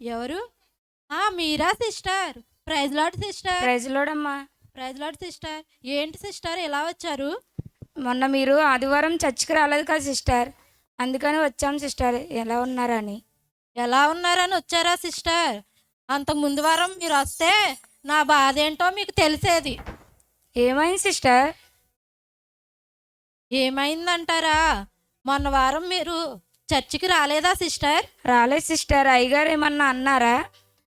ఎవరు? ఆ మీరా sister? Praise lord sister. ప్రైజ్లోడమ్మా praise lord sister. ఏంటి సిస్టర్ ఎలా వచ్చారు? మొన్న మీరు ఆదివారం చర్చికి రాలేదు కదా సిస్టర్? అందుకని వచ్చాం సిస్టర్. ఎలా ఉన్నారని? ఎలా ఉన్నారని వచ్చారా సిస్టర్? అంతకు ముందు వారం మీరు వస్తే నా బాధ ఏంటో మీకు తెలిసేది. ఏమైంది సిస్టర్? ఏమైందంటారా? మొన్న వారం మీరు చర్చికి రాలేదా సిస్టర్? రాలేదు సిస్టర్. అయ్యగారు ఏమన్నా అన్నారా?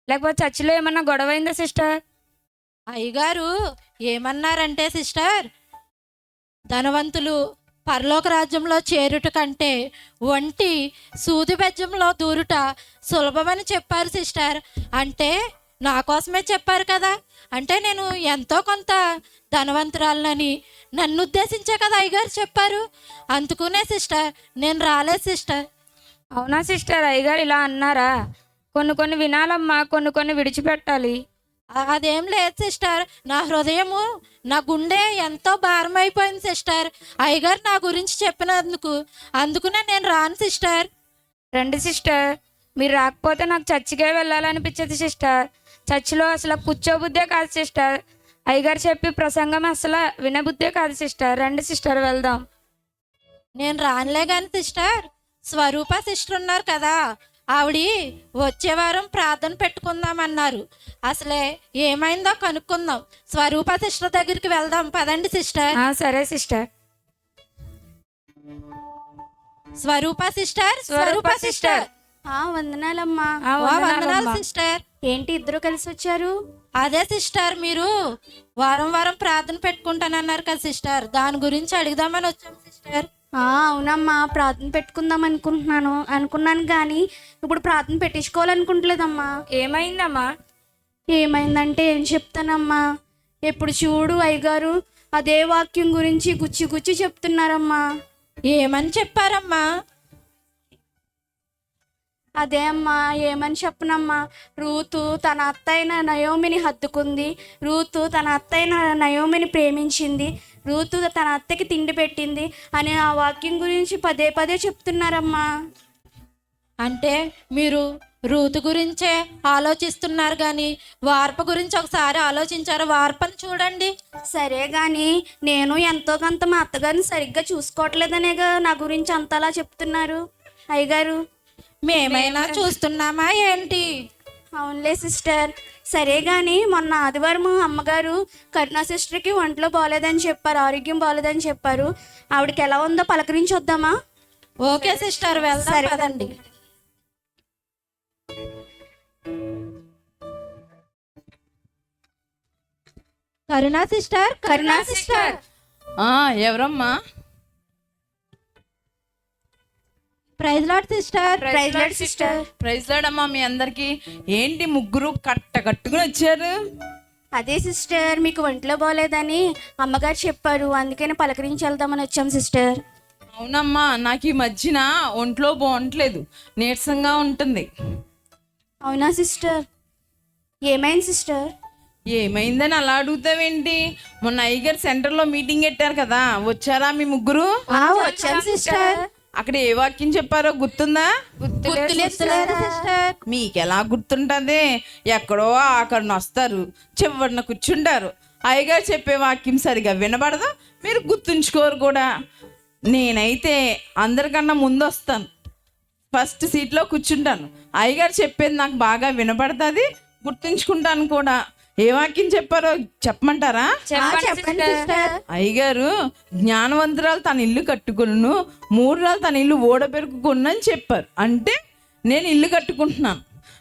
లేకపోతే చర్చిలో ఏమన్నా గొడవైందా సిస్టర్? అయ్యగారు ఏమన్నారంటే సిస్టర్ ధనవంతులు పరలోక రాజ్యంలో చేరుట కంటే ఒంటి సూది బెజ్జంలో దూరుట సులభమని చెప్పారు సిస్టర్. అంటే నా కోసమే చెప్పారు కదా. అంటే నేను ఎంతో కొంత ధనవంతురాలనని నన్ను ఉద్దేశించే కదా అయ్యగారు చెప్పారు. అందుకునే సిస్టర్ నేను రాలేదు సిస్టర్. అవునా సిస్టర్ అయ్యగారు ఇలా అన్నారా? కొన్ని కొన్ని వినాలమ్మా కొన్ని కొన్ని విడిచిపెట్టాలి. అదేం లేదు సిస్టర్ నా హృదయము నా గుండె ఎంతో భారమైపోయింది సిస్టర్. అయ్యగారు నా గురించి చెప్పినందుకు అందుకునే నేను రాను సిస్టర్. రండి సిస్టర్ మీరు రాకపోతే నాకు చర్చికే వెళ్ళాలనిపించదు సిస్టర్. చర్చిలో అసలు కూర్చోబుద్దే కాదు సిస్టర్. అయ్యగారు చెప్పి ప్రసంగం అసలు వినబుద్దే కాదు సిస్టర్. రండి సిస్టర్ వెళ్దాం. నేను రానులే కానీ సిస్టర్. స్వరూప సిస్టర్ ఉన్నారు కదా. ఆవిడ వచ్చే వారం ప్రార్థన పెట్టుకుందామన్నారు. అసలే ఏమైందో కనుక్కుందాం. స్వరూప సిస్టర్ దగ్గరికి వెళ్దాం. పదండి సిస్టర్. ఆ, సరే sister. Swarupa sister. Swarupa sister. ఆ వందనాలమ్మా. వందనాలు. సిస్టర్. ఏంటి ఇద్దరు కలిసి వచ్చారు? అదే సిస్టర్ మీరు. వారం వారం ప్రార్థన పెట్టుకుంటానన్నారు కదా సిస్టర్. దాని గురించి అడుగుదామని వచ్చాం సిస్టర్. ఆ అవునమ్మా ప్రార్థన పెట్టుకుందాం అనుకుంటున్నాను. అనుకున్నాను కానీ ఇప్పుడు ప్రార్థన పెట్టించుకోవాలనుకుంటలేదమ్మా. ఏమైందమ్మా? ఏమైందంటే ఏం చెప్తానమ్మా? ఎప్పుడు చూడు అయ్యగారు అదే వాక్యం గురించి గుచ్చి గుచ్చి చెప్తున్నారమ్మా. ఏమని చెప్పారమ్మా? అదే అమ్మా ఏమని చెప్పనమ్మా? రూతు తన అత్తైన నయోమిని హత్తుకుంది. రూతు తన అత్తైన నయోమిని ప్రేమించింది. రూతు తన అత్తకి తిండి పెట్టింది. అని ఆ వాక్యం గురించి పదే పదే చెప్తున్నారమ్మా. అంటే మీరు రూతు గురించే ఆలోచిస్తున్నారు కానీ వార్ప గురించి ఒకసారి ఆలోచించారు? వార్పని చూడండి. సరే కానీ నేను ఎంతో కొంత మా అత్తగారిని సరిగ్గా చూసుకోవట్లేదనేగా నా గురించి అంతలా చెప్తున్నారు. అయ్యగారు మేమైనా చూస్తున్నామా ఏంటి? అవునులే సిస్టర్. సరే కానీ మొన్న ఆదివారం అమ్మగారు కరుణా సిస్టర్కి ఒంట్లో బాగాలేదని చెప్పారు ఆరోగ్యం బాగాలేదని చెప్పారు. ఆవిడకి ఎలా ఉందో పలకరించి వద్దామా ఓకే సిస్టర్ వెళ్దాం సరే. పదండి. కరుణా సిస్టర్ కరుణా సిస్టర్. ఆ, ఎవరమ్మా? Praise lord sister praise lord sister praise లాడమ్మా మీ అందరికి. ఏంటి ముగ్గురు కట్ట కట్టుకుని వచ్చారు? అదే సిస్టర్ మీకు ఒంట్లో బాగాలేదని అమ్మగారు చెప్పారు. అందుకని పలకరించి వెళ్దామని వచ్చాం సిస్టర్ అవునమ్మా నాకు ఈ మధ్యన ఒంట్లో బాగుంటలేదు. నీరసంగా ఉంటుంది. అవునా సిస్టర్ ఏమైంది సిస్టర్ ఏమైందని అలా అడుగుతావేంటి? మొన్న అయ్యగారు సెంటర్లో మీటింగ్ పెట్టారు కదా. వచ్చారా మీ ముగ్గురు? వచ్చాం సిస్టర్ అక్కడ ఏ వాక్యం చెప్పారో గుర్తుందా? గుర్తులేదు సిస్టర్. మీకు ఎలా గుర్తుంటుంది? ఎక్కడో ఆఖరిని వస్తారు చివరిన కూర్చుంటారు. అయ్యగారు చెప్పే వాక్యం సరిగా వినబడదు మీరు గుర్తుంచుకోరు కూడా. నేనైతే అందరికన్నా ముందు వస్తాను. ఫస్ట్ సీట్లో కూర్చుంటాను. అయ్యగారు చెప్పేది నాకు బాగా వినపడుతుంది గుర్తుంచుకుంటాను కూడా. ఏ వాక్యం చెప్పారో చెప్పమంటారా? అయ్యగారు జ్ఞానవంతురాలు తన ఇల్లు కట్టుకును మూడు రాలు తన ఇల్లు ఓడబెరుకుకును అని చెప్పారు. అంటే నేను ఇల్లు కట్టుకుంటున్నాను.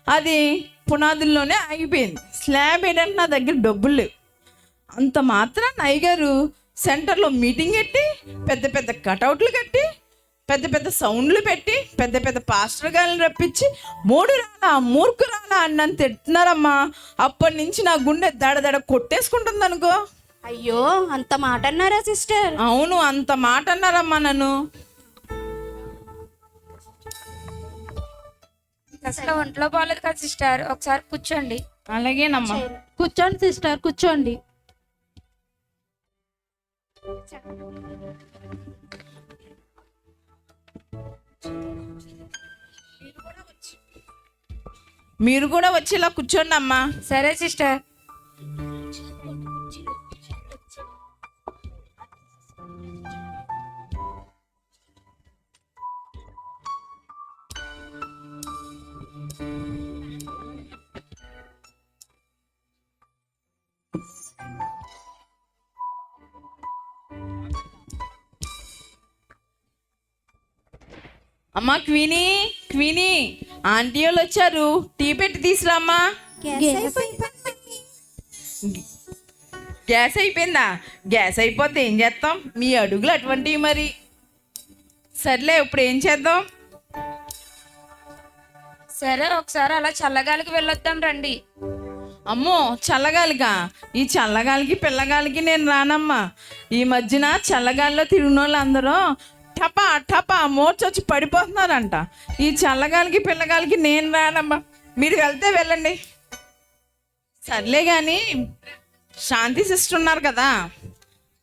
అది పునాదుల్లోనే ఆగిపోయింది. స్లాబ్ ఏంటంటే నా దగ్గర డబ్బులు లేవు. అంత మాత్రం అయ్యగారు సెంటర్లో మీటింగ్ పెట్టి పెద్ద పెద్ద కటౌట్లు కట్టి పెద్ద పెద్ద సౌండ్లు పెట్టి పెద్ద పెద్ద పాస్టర్ గారిని రప్పించి మూడు రానా మూర్ఖు రానా అని నన్ను తిడుతున్నారమ్మా అప్పటి నుంచి నా గుండె దడ దడ కొట్టేసుకుంటుంది అనుకో అయ్యో అంత మాట అన్నారా సిస్టర్? అవును అంత మాట అన్నారమ్మా నన్ను. అసలు ఒంట్లో బాగాలేదు కదా సిస్టర్. ఒకసారి కూర్చోండి. అలాగేనమ్మా. కూర్చోండి సిస్టర్ కూర్చోండి. మీరు కూడా వచ్చి ఇలా కూర్చోండి అమ్మా సరే సిస్టర్ అమ్మా క్వీనీ క్వీనీ. ఆంటీ వాళ్ళు వచ్చారు. టీ పెట్టి తీసురామ్మా. గ్యాస్ అయిపోయిందా. గ్యాస్ అయిపోతే ఏం చేస్తాం? మీ అడుగులు అటువంటివి మరి. సర్లే ఇప్పుడు ఏం చేద్దాం? సరే ఒకసారి అలా చల్లగాలికి వెళ్ళొద్దాం రండి. అమ్మో చల్లగాలిగా ఈ చల్లగాలికి పిల్లగాలికి నేను రానమ్మా. ఈ మధ్యన చల్లగాలిలో తిరిగిన వాళ్ళు అందరూ టపా టపా మోర్చొచ్చి పడిపోతున్నారంట. ఈ చల్లగాలికి పిల్లగాలికి నేను రానమ్మా. మీరు వెళ్తే వెళ్ళండి. సర్లే కానీ శాంతి సిస్టర్ ఉన్నారు కదా.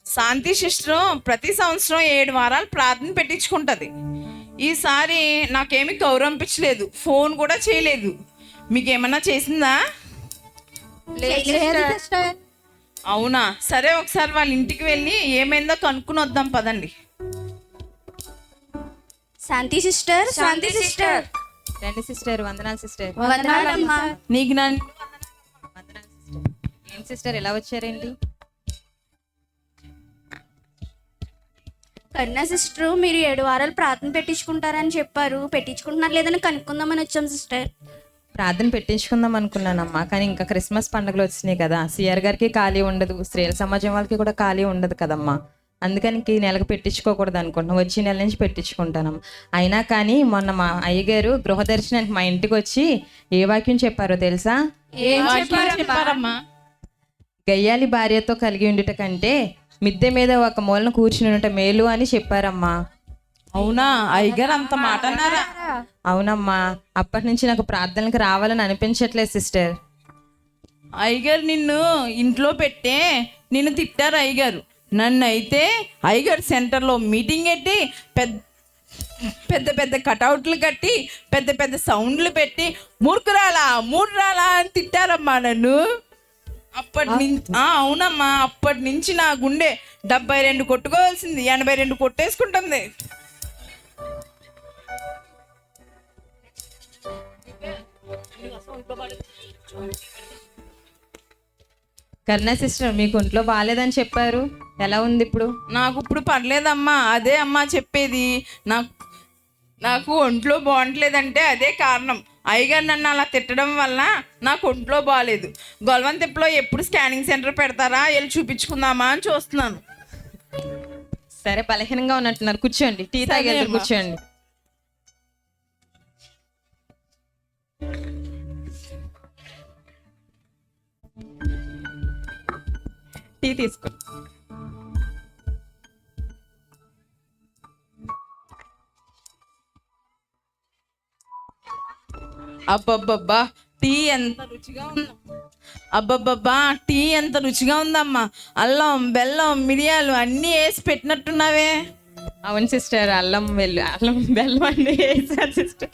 శాంతి సిస్టర్ ప్రతి సంవత్సరం ఏడు వారాలు ప్రార్థన పెట్టించుకుంటుంది. ఈసారి నాకేమీ కౌరంపించలేదు ఫోన్ కూడా చేయలేదు. మీకు ఏమన్నా చేసిందా అవునా? సరే ఒకసారి వాళ్ళ ఇంటికి వెళ్ళి ఏమైందో కనుక్కుని వద్దాం పదండి. Shanti sister Shanti sister. రండి సిస్టర్ వందనాలు సిస్టర్. వందనాలమ్మా నా వందనాలు సిస్టర్. ఏం సిస్టర్ ఎలా వచ్చారేంటి? కరుణ సిస్టర్ మీరు ఏడు వారాలు ప్రార్థన పెట్టించుకుంటారని చెప్పారు. పెట్టించుకుంటున్నారు లేదని కనుక్కుందామని వచ్చాం సిస్టర్. ప్రార్థన పెట్టించుకుందాం అనుకున్నానమ్మా కానీ ఇంకా క్రిస్మస్ పండుగలు వచ్చినాయి కదా. సిఆర్ గారికి ఖాళీ ఉండదు స్త్రీల సమాజం వాళ్ళకి కూడా ఖాళీ ఉండదు కదమ్మా. అందుకని ఈ నెలకు పెట్టించుకోకూడదు అనుకుంటున్నాం. వచ్చే నెల నుంచి పెట్టించుకుంటానమ్మా అయినా కానీ మొన్న మా అయ్యగారు గృహ దర్శనానికి మా ఇంటికి వచ్చి ఏ వాక్యం చెప్పారో తెలుసా? గయ్యాలి భార్యతో కలిగి ఉండుట కంటే మిద్దె మీద ఒక మూలన కూర్చుని ఉండట మేలు అని చెప్పారమ్మా. అవునా? అయ్యగారు అంత మాట అన్నారా? అవునమ్మా. అప్పటి నుంచి నాకు ప్రార్థనలకు రావాలని అనిపించట్లేదు సిస్టర్. అయ్యగారు నిన్ను ఇంట్లో పెట్టే నిన్ను తిట్టారు అయ్యగారు. నన్ను అయితే అయ్యగారు సెంటర్లో మీటింగ్ పెట్టి పెద్ద పెద్ద పెద్ద కటౌట్లు కట్టి పెద్ద పెద్ద సౌండ్లు పెట్టి మూర్ఖురాలా మూర్ఖురాలా అని తిట్టారమ్మా నన్ను. అప్పటి నుంచి అవునమ్మా అప్పటి నుంచి నా గుండె డెబ్బై రెండు కొట్టుకోవాల్సింది ఎనభై రెండు కొట్టేసుకుంటుంది. కరుణా సిస్టర్ మీకు ఒంట్లో బాగాలేదని చెప్పారు. ఎలా ఉంది ఇప్పుడు? నాకు ఇప్పుడు పర్లేదమ్మా అదే అమ్మా చెప్పేది. నాకు నాకు ఒంట్లో బాగుంటలేదంటే అదే కారణం. అయ్యగారు నన్ను అలా తిట్టడం వల్ల నాకు ఒంట్లో బాగాలేదు గొల్వంతిప్పలో ఎప్పుడు స్కానింగ్ సెంటర్ పెడతారా? వెళ్ళి చూపించుకుందామా అని చూస్తున్నాను. సరే బలహీనంగా ఉన్నట్టున్నారు. కూర్చోండి. టీ తాగి సరే వెళ్తారు అమ్మా. కూర్చోండి. టీ తీసుకో. అబ్బబ్బబ్బా టీ ఎంత రుచిగా ఉందా అబ్బబ్బబ్బా టీ ఎంత రుచిగా ఉందమ్మా. అల్లం బెల్లం మిరియాలు అన్నీ వేసి పెట్టినట్టున్నావే. అవును సిస్టర్ అల్లం వెల్లు అల్లం బెల్లం అన్నీ వేసారు సిస్టర్.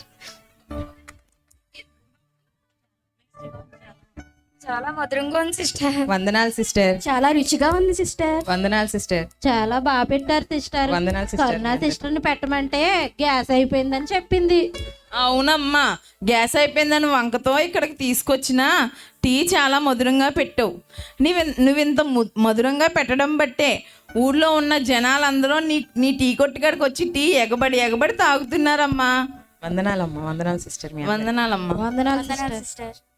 చాలా మధురంగా ఉంది సిస్టర్. వందనాలు సిస్టర్. చాలా రుచిగా ఉంది సిస్టర్. వందనాలు సిస్టర్. చాలా బాగా పెట్టారు సిస్టర్. వందనాలు సిస్టర్. కరుణా సిస్టర్ని పెట్టమంటే గ్యాస్ అయిపోయిందని చెప్పింది. అవునమ్మా గ్యాస్ అయిపోయిందని వంకతో ఇక్కడికి తీసుకొచ్చిన టీ చాలా మధురంగా పెట్టావు. నీవు నువ్వింత ము- మధురంగా పెట్టడం బట్టే ఊర్లో ఉన్న జనాలందరూ నీ నీ టీ కొట్టుకాడికి వచ్చి టీ ఎగబడి ఎగబడి తాగుతున్నారమ్మా. వందనాలమ్మా వందనాలు సిస్టర్ మీ వందనాలమ్మా. వందనాలు వందనాలు sister.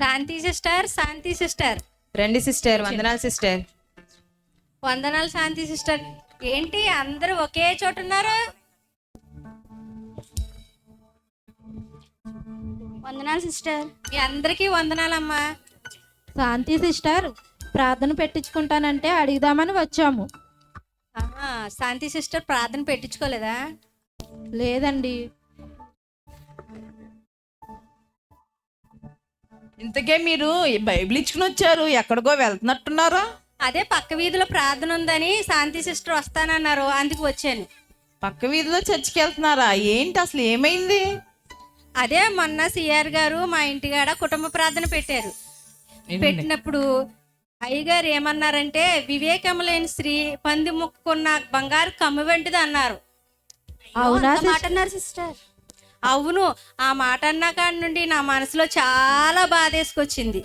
Shanti sister Shanti sister. రండి సిస్టర్ వందనాలు సిస్టర్. వందనాలు శాంతి సిస్టర్. ఏంటి అందరూ ఒకే చోట ఉన్నారు? వందనాలు సిస్టర్. మీ అందరికీ వందనాలమ్మా. శాంతి సిస్టర్ ప్రార్థన పెట్టించుకుంటానంటే అడుగుదామని వచ్చాము. శాంతి సిస్టర్ ప్రార్థన పెట్టించుకోలేదా? లేదండి. ఇంతకే మీరు ఈ బైబిల్ ఇచ్చుకుని వచ్చారు ఎక్కడికో వెళ్తున్నట్టున్నారా? అదే పక్క వీధిలో ప్రార్థన ఉందని శాంతి సిస్టర్ వస్తానన్నారు అందుకు వచ్చాను. పక్క వీధిలో చర్చికి వెళ్తున్నారా? ఏంటి అసలు ఏమైంది? అదే మొన్న సిఆర్ గారు మా ఇంటికాడ కుటుంబ ప్రార్థన పెట్టారు. పెట్టినప్పుడు అయ్యగారు ఏమన్నారంటే వివేకం లేని స్త్రీ పంది ముక్కున్న బంగారు కమ్ము వెంటిది అన్నారు. అవునా అంత మాట అన్నారు సిస్టర్. అవును ఆ మాట అన్న కాడి నుండి నా మనసులో చాలా బాధేసుకొచ్చింది.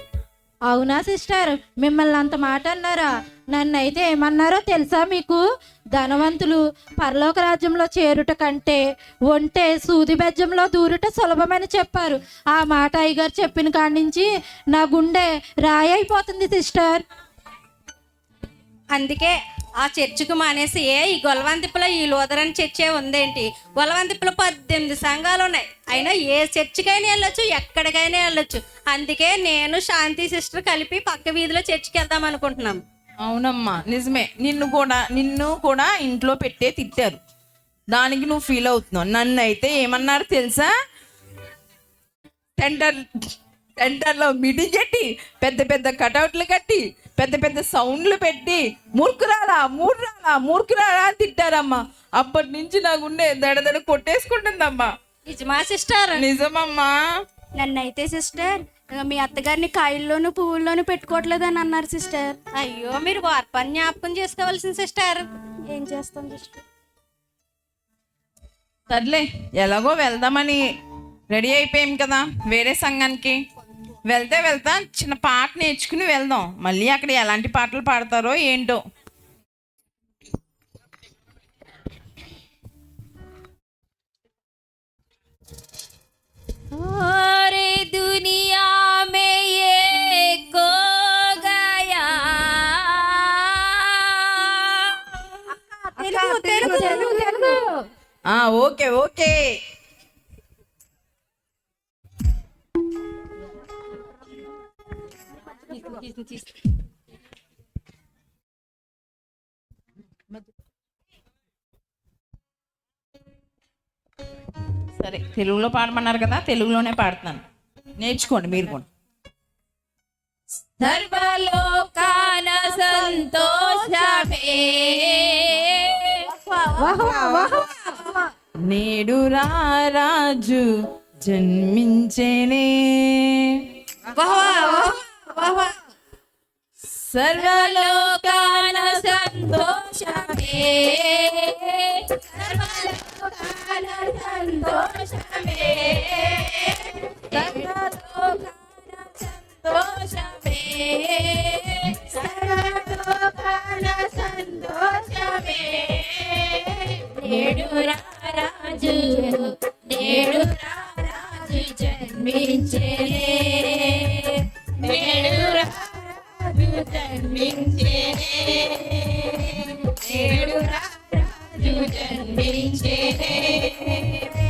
అవునా సిస్టర్? మిమ్మల్ని అంత మాట అన్నారా? నన్ను అయితే ఏమన్నారో తెలుసా మీకు? ధనవంతులు పరలోక రాజ్యంలో చేరుట కంటే ఒంటే సూది బెజ్జంలో దూరుట సులభమని చెప్పారు. ఆ మాట అయ్యగారు చెప్పిన కాడి నుంచి నా గుండె రాయి అయిపోతుంది సిస్టర్. అందుకే ఆ చర్చికి మానేసి ఏ ఈ గొలవంతిపులో ఈ లోదరని చర్చే ఉందేంటి? గొలవంతిపులో పద్దెనిమిది సంఘాలు ఉన్నాయి. అయినా ఏ చర్చికైనా వెళ్ళొచ్చు ఎక్కడికైనా వెళ్ళొచ్చు. అందుకే నేను శాంతి సిస్టర్ కలిపి పక్క వీధిలో చర్చికి వెళ్దాం అనుకుంటున్నాం. అవునమ్మా నిజమే. నిన్ను కూడా నిన్ను కూడా ఇంట్లో పెట్టే తిట్టారు. దానికి నువ్వు ఫీల్ అవుతున్నావు. నన్ను అయితే ఏమన్నారు తెలుసా? సెంటర్ సెంటర్లో మీటింగ్ కట్టి పెద్ద పెద్ద కటౌట్లు కట్టి పెద్ద పెద్ద సౌండ్లు పెట్టి మూర్ఖురాలా మూర్రాలా మూర్ఖురాలా అని తిట్టారమ్మా. అప్పటి నుంచి నా గుండె దడదడ కొట్టేసుకుంటుందమ్మా. నిజమా సిస్టర్? నిజమమ్మా. నన్నైతే సిస్టర్ మీ అత్తగారిని కాయల్లోనూ పువ్వుల్లోనూ పెట్టుకోవట్లేదని అన్నారు సిస్టర్. అయ్యో మీరు వార్పని జ్ఞాపకం చేసుకోవాల్సిన సిస్టర్. ఏం చేస్తాం సిస్టర్? సర్లే ఎలాగో వెళ్దామని రెడీ అయిపోయాం కదా వేరే సంఘానికి. వెళ్తే వెళ్తా చిన్న పాట నేర్చుకుని వెళ్దాం. మళ్ళీ అక్కడ ఎలాంటి పాటలు పాడతారో ఏంటో. दुनिया में ये खो गया తెలుగు తెలుగు తెలుగు తెలుగు ఆ ఓకే ఓకే సరే తెలుగులో పాడమన్నారు కదా తెలుగులోనే పాడుతున్నాను నేర్చుకోండి మీరు కూడా. సర్వలోకాన సంతోషమే. నేడు రా రాజు జన్మించేనే. సర్వలోకాన సంతోషమే. లోకాల సంతోషమే సర్వలోకాన సంతోషమే సర్వలోకాన సంతోషమే నేడు రాజు నేడు రాజు జన్మించేనే నేడు రాజు జన్మించేనే. నేడు రా రాజు జన్మించేనే గొల్లలంతా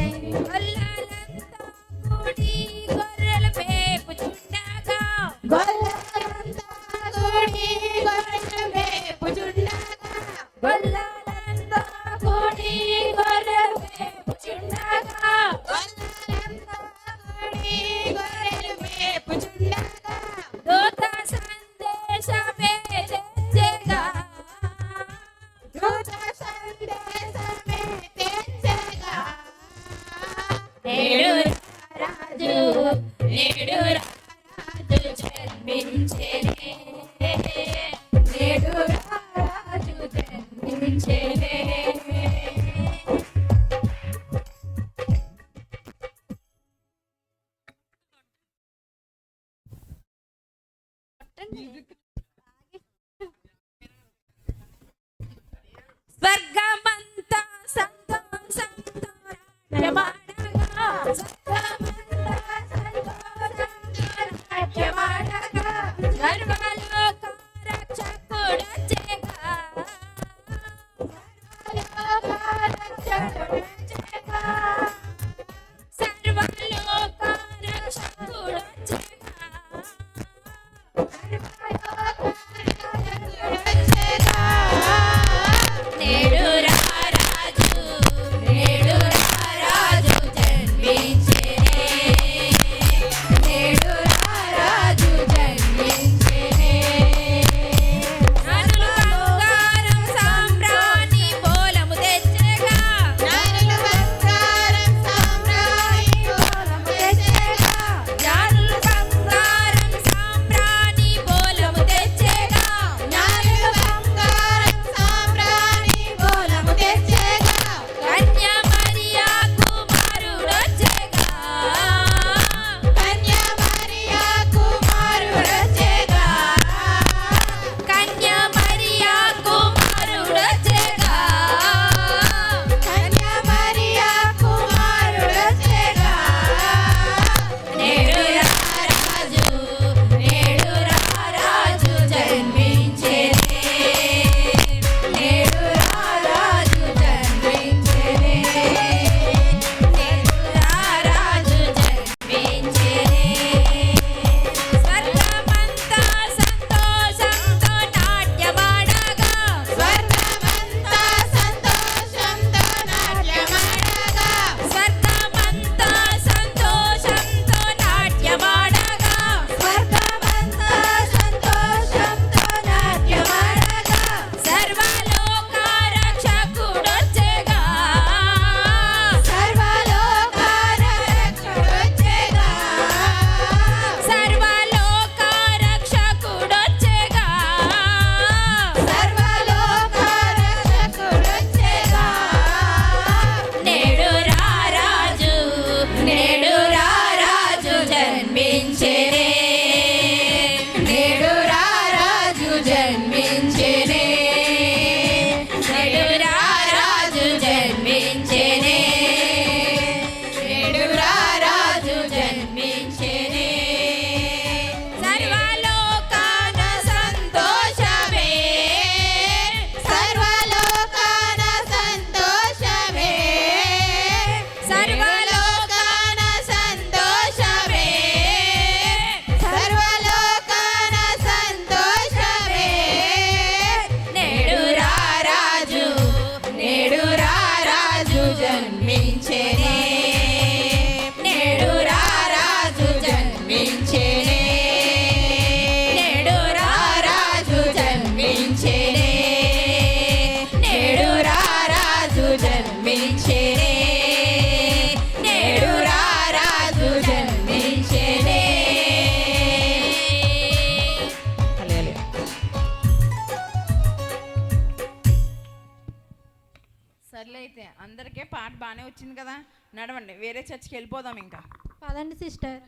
సర్లే అయితే అందరికీ పాట బాగానే వచ్చింది కదా. నడవండి వేరే చర్చికి వెళ్ళిపోదాం ఇంకా. పదండి sister.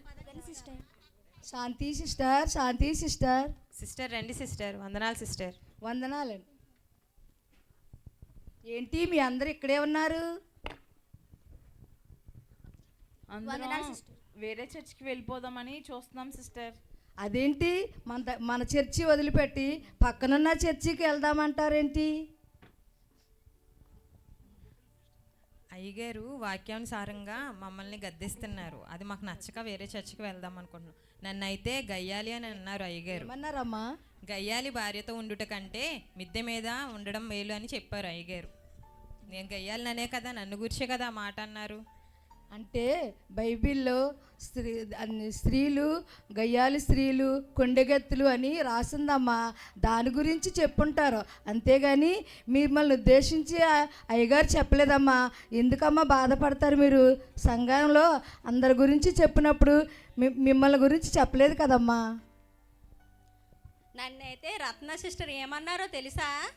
Shanti sister Shanti sister. Sister రండి సిస్టర్ వందనాలు సిస్టర్. వందనాలండి. ఏంటి మీ అందరు ఇక్కడే ఉన్నారు? అందరం వేరే చర్చికి వెళ్ళిపోదామని చూస్తున్నాం సిస్టర్. అదేంటి మన మన చర్చి వదిలిపెట్టి పక్కనున్న చర్చికి వెళ్దామంటారేంటి? అయ్యగారు వాక్యానుసారంగా మమ్మల్ని గద్దిస్తున్నారు. అది మాకు నచ్చక వేరే చర్చికి వెళ్దాం అనుకుంటున్నాం. నన్ను అయితే గయ్యాలి అని అన్నారు అయ్యగారు. ఏమన్నారమ్మా? గయ్యాలి భార్యతో ఉండుట కంటే మిద్దె మీద ఉండడం మేలు అని చెప్పారు అయ్యగారు. నేను గయ్యాలననే కదా నన్ను గురించే కదా మాట అన్నారు. అంటే బైబిల్లో స్త్రీ స్త్రీలు గయ్యాలి స్త్రీలు కొండెగత్తులు అని రాసిందమ్మా. దాని గురించి చెప్పుంటారు. అంతేగాని మిమ్మల్ని ఉద్దేశించి అయ్యగారు చెప్పలేదమ్మా. ఎందుకమ్మా బాధపడతారు మీరు? సంఘంలో అందరి గురించి చెప్పినప్పుడు మీ- మిమ్మల్ని గురించి చెప్పలేదు కదమ్మా. నన్నైతే రత్న సిస్టర్ ఏమన్నారో తెలుసా?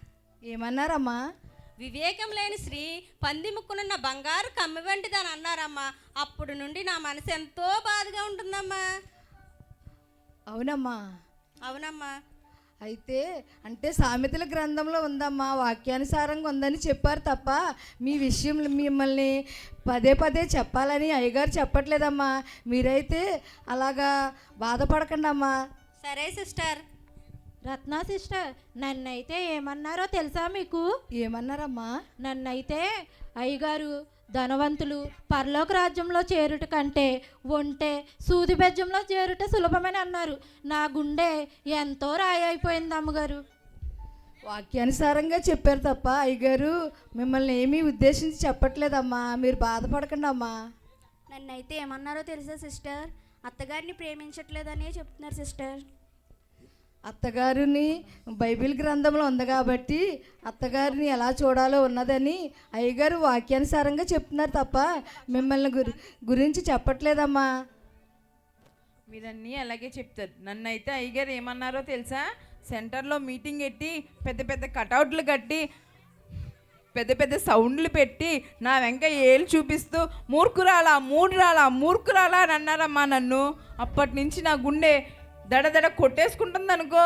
ఏమన్నారమ్మా? వివేకం లేని స్త్రీ పంది ముక్కునున్న బంగారు కమ్మి వంటిదని అన్నారమ్మా. అప్పుడు నుండి నా మనసు ఎంతో బాధగా ఉంటుందమ్మా. అవునమ్మా. అవునమ్మా. అయితే అంటే సామెతల గ్రంథంలో ఉందమ్మా వాక్యానుసారంగా ఉందని చెప్పారు తప్ప మీ విషయం మిమ్మల్ని పదే పదే చెప్పాలని అయ్యగారు చెప్పట్లేదమ్మా. మీరైతే అలాగా బాధపడకండి అమ్మా సరే సిస్టర్. రత్న సిస్టర్ నన్నైతే ఏమన్నారో తెలుసా మీకు? ఏమన్నారమ్మా? నన్నైతే అయ్యగారు ధనవంతులు పరలోక రాజ్యంలో చేరుట కంటే ఒంటే సూది బెజ్జంలో చేరుట సులభమని అన్నారు. నా గుండె ఎంతో రాయి అయిపోయింది అమ్మగారు. వాక్యానుసారంగా చెప్పారు తప్ప అయ్యగారు మిమ్మల్ని ఏమీ ఉద్దేశించి చెప్పట్లేదమ్మా. మీరు బాధపడకండి అమ్మా. నన్నైతే ఏమన్నారో తెలుసా సిస్టర్? అత్తగారిని ప్రేమించట్లేదనే చెప్తున్నారు సిస్టర్. అత్తగారిని బైబిల్ గ్రంథంలో ఉంది కాబట్టి అత్తగారిని ఎలా చూడాలో ఉన్నదని అయ్యగారు వాక్యానుసారంగా చెప్తున్నారు తప్ప మిమ్మల్ని గురి గురించి చెప్పట్లేదమ్మా. మీరన్నీ అలాగే చెప్తారు. నన్ను అయితే అయ్యగారు ఏమన్నారో తెలుసా? సెంటర్లో మీటింగ్ పెట్టి పెద్ద పెద్ద కటౌట్లు కట్టి పెద్ద పెద్ద సౌండ్లు పెట్టి నా వెంక ఏళ్ళు చూపిస్తూ మూర్ఖురాలా మూడురాలా మూర్ఖురాలా అని అన్నారమ్మా నన్ను. అప్పటి నుంచి నా గుండె దడ దడ కొట్టేసుకుంటుంది అనుకో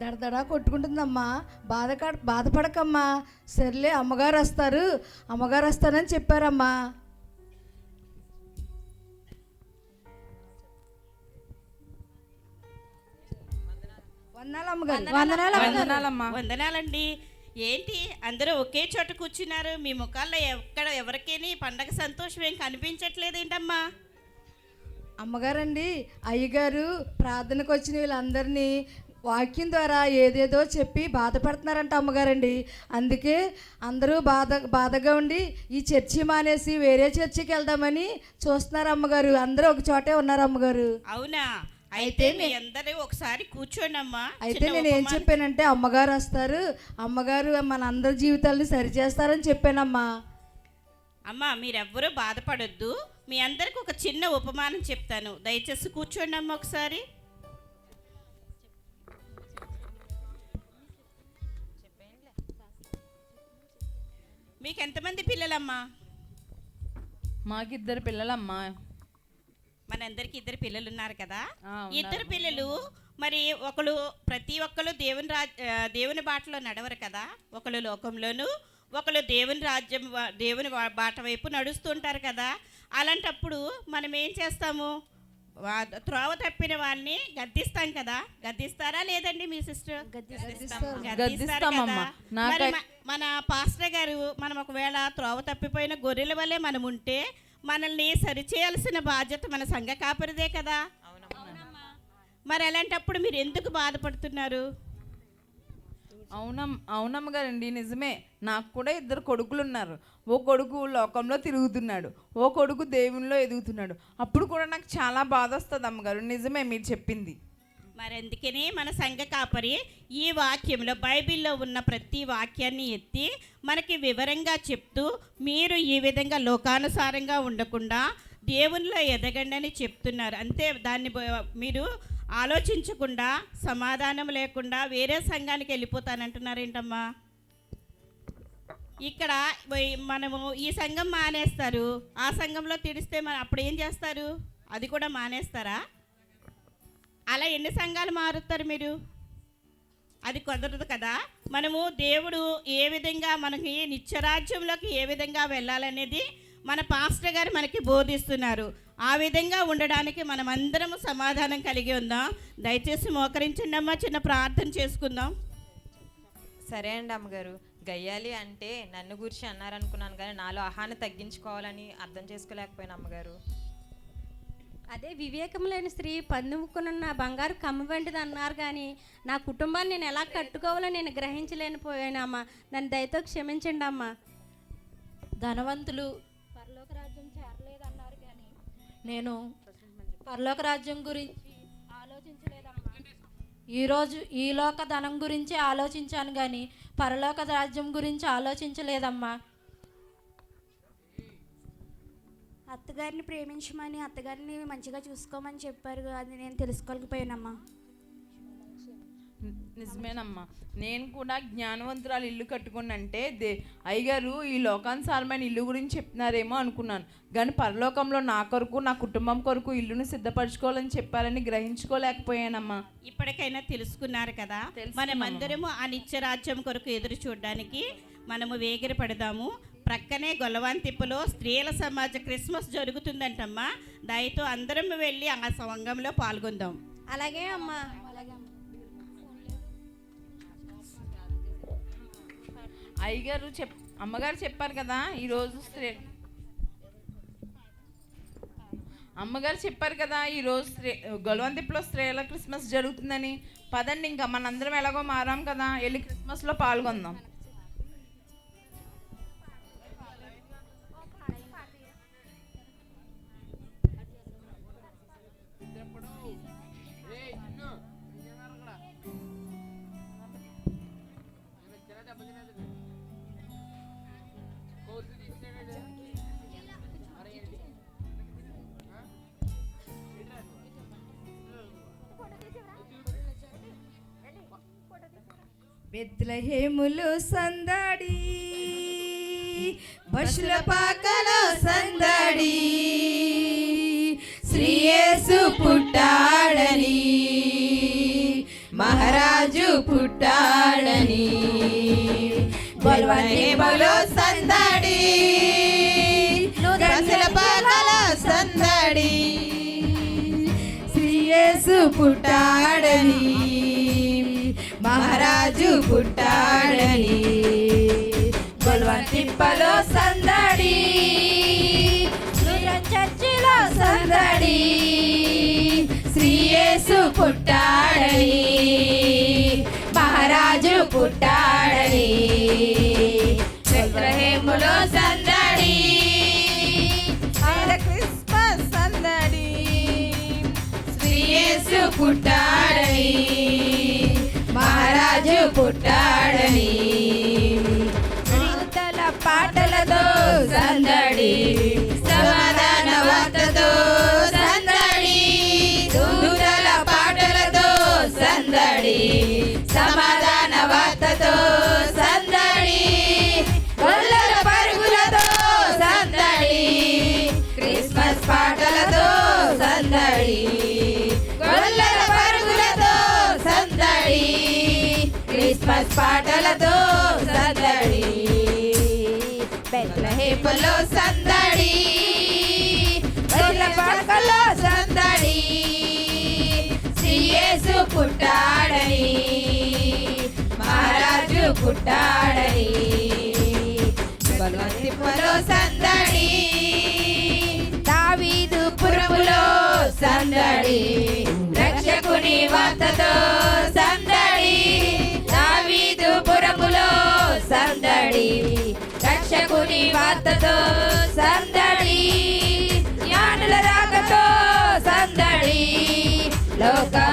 దడదడా కొట్టుకుంటుందమ్మా. బాధ బాధపడకమ్మా. సర్లే అమ్మగారు వస్తారు అమ్మగారు వస్తానని చెప్పారమ్మా వందనాలు అమ్మగారు వందనాలు వందనాలమ్మా. వందనాలండి. ఏంటి? అందరూ ఒకే చోట కూర్చున్నారు. మీ ముఖాల్లో ఎక్కడ ఎవరికేని పండగ సంతోషం ఏం కనిపించట్లేదేంటమ్మా? అమ్మగారండి అయ్యగారు ప్రార్థనకు వచ్చిన వీళ్ళందరినీ వాక్యం ద్వారా ఏదేదో చెప్పి బాధపడుతున్నారంట అమ్మగారండి. అందుకే అందరూ బాధ బాధగా ఉండి ఈ చర్చి మానేసి వేరే చర్చికి వెళ్దామని చూస్తున్నారు అమ్మగారు. అందరూ ఒక చోటే ఉన్నారు అమ్మగారు. అవునా? అయితే మీ అందరూ ఒకసారి కూర్చోండి అమ్మా అయితే నేను ఏం చెప్పానంటే అమ్మగారు వస్తారు. అమ్మగారు మన అందరి జీవితాలని సరిచేస్తారని చెప్పానమ్మా. అమ్మా మీరెవ్వరూ బాధపడొద్దు. మీ అందరికి ఒక చిన్న ఉపమానం చెప్తాను. దయచేసి కూర్చోండి అమ్మా ఒకసారి. మీకు ఎంతమంది పిల్లలమ్మా? మాకిద్దరు పిల్లలమ్మా. మనందరికి ఇద్దరు పిల్లలు ఉన్నారు. కదా. ఇద్దరు పిల్లలు మరి ఒకరు ప్రతి ఒక్కరు దేవుని ఆ, దేవుని బాటలో నడవరు కదా? ఒకరు లోకంలోను ఒకరు దేవుని రాజ్యం దేవుని బాట వైపు నడుస్తుంటారు కదా అలాంటప్పుడు మనం ఏం చేస్తాము? త్రోవ తప్పిన వాళ్ళని గద్దిస్తాం కదా. గద్దిస్తారా లేదండి మీ సిస్టర్? మన పాస్టర్ గారు మనం ఒకవేళ త్రోవ తప్పిపోయిన గొర్రెల వల్లే మనం ఉంటే మనల్ని సరిచేయాల్సిన బాధ్యత మన సంఘ కాపరిదే కదా. మరి అలాంటప్పుడు మీరు ఎందుకు బాధపడుతున్నారు? అవునమ్ అవునమ్మ గారండి నిజమే. నాకు కూడా ఇద్దరు కొడుకులు ఉన్నారు ఓ కొడుకు లోకంలో తిరుగుతున్నాడు. ఓ కొడుకు దేవునిలో ఎదుగుతున్నాడు. అప్పుడు కూడా నాకు చాలా బాధ వస్తుంది అమ్మగారు నిజమే మీరు చెప్పింది. మరి అందుకని మన సంఘ కాపరి ఈ వాక్యంలో బైబిల్లో ఉన్న ప్రతి వాక్యాన్ని ఎత్తి మనకి వివరంగా చెప్తూ మీరు ఈ విధంగా లోకానుసారంగా ఉండకుండా దేవునిలో ఎదగండి అని చెప్తున్నారు. అంతే దాన్ని మీరు ఆలోచించకుండా సమాధానం లేకుండా వేరే సంఘానికి వెళ్ళిపోతానంటున్నారేంటమ్మా? ఇక్కడ మనము ఈ సంఘం మానేస్తారు. ఆ సంఘంలో తిడిస్తే మన అప్పుడు ఏం చేస్తారు? అది కూడా మానేస్తారా? అలా ఎన్ని సంఘాలు మారుతారు మీరు? అది కుదరదు కదా. మనము దేవుడు ఏ విధంగా మనకి నిత్యరాజ్యంలోకి ఏ విధంగా వెళ్ళాలనేది మన పాస్టర్ గారు మనకి బోధిస్తున్నారు. ఆ విధంగా ఉండడానికి మనం అందరము సమాధానం కలిగి ఉందాం. దయచేసి మోకరించండి అమ్మా చిన్న ప్రార్థన చేసుకుందాం. సరే అండి అమ్మగారు. గయ్యాలి అంటే నన్ను గురించి అన్నారనుకున్నాను కానీ నాలో అహాన్ని తగ్గించుకోవాలని అర్థం చేసుకోలేకపోయాను అమ్మగారు. అదే వివేకం లేని స్త్రీ పందుముకున్న బంగారు కమ్మ వంటిది అన్నారు కానీ నా కుటుంబాన్ని నేను ఎలా కట్టుకోవాలో నేను గ్రహించలేనిపోయానమ్మా నన్ను దయతో క్షమించండి అమ్మా. ధనవంతులు నేను పరలోక రాజ్యం గురించి ఆలోచించలేదమ్మా. ఈరోజు ఈ లోక ధనం గురించి ఆలోచించాను కానీ పరలోక రాజ్యం గురించి ఆలోచించలేదమ్మా. అత్తగారిని ప్రేమించమని అత్తగారిని మంచిగా చూసుకోమని చెప్పారు అది నేను తెలుసుకోలేకపోయానమ్మా. నిజమేనమ్మా. నేను కూడా జ్ఞానవంతురాలు ఇల్లు కట్టుకున్నంటే దే అయ్యగారు ఈ లోకానుసారమైన ఇల్లు గురించి చెప్తున్నారేమో అనుకున్నాను. కానీ పరలోకంలో నా కొరకు నా కుటుంబం కొరకు ఇల్లును సిద్ధపరచుకోవాలని చెప్పారని గ్రహించుకోలేకపోయానమ్మా. ఇప్పటికైనా తెలుసుకున్నారు కదా? మనమందరము ఆ నిత్యరాజ్యం కొరకు ఎదురు చూడడానికి మనము వేగిర పడదాము. ప్రక్కనే గొల్లవాంతిప్పలో స్త్రీల సమాజ క్రిస్మస్ జరుగుతుందంటమ్మా. దయతో అందరం వెళ్ళి ఆ సంఘంలో పాల్గొందాం. అలాగే అమ్మా. అయ్యగారు చెప్ అమ్మగారు చెప్పారు కదా ఈరోజు స్త్రీ అమ్మగారు చెప్పారు కదా ఈరోజు స్త్రీ గొలవంతిప్పులో స్త్రీల క్రిస్మస్ జరుగుతుందని. పదండి ఇంకా మనందరం ఎలాగో మారాం కదా వెళ్ళి క్రిస్మస్లో పాల్గొందాం. బెత్లహేములో సందడి బషుల పాకలో సందడి శ్రీయేసు పుట్టాడని మహారాజు పుట్టాడని బలవనేములో సందడి బషుల పాకలో సందడి శ్రీయేసు పుట్టాడని. రాజు పుట్టాడని. బలవంతిప్పలో సందడి. చర్చిలో సందడి. శ్రీయేసు పుట్టాడని. మహారాజు పుట్టాడని. చంద్రహేములో సందడి. క్రిస్మస్ సందడి. శ్రీయేసు పుట్టాడని. రాజు పుట్టాడని శ్రీతల పాటలతో సందడి సమాధాన వార్తతో సందడి. దూతల పాటలతో సందడి సమాధాన వార్త క్రిస్మస్ పాటలతో సందడి బెత్లహేములో సందడి. పాకలో సందడి. శ్రీయేసు పుట్టాడని మహారాజు పుట్టాడని బలవంతిపులో సందడి. దావీదు పురములో సందడి రక్షకుని వార్తతో సందడి. వార్తతో సందడి జ్ఞానుల రాకతో సందడి లోకమంతా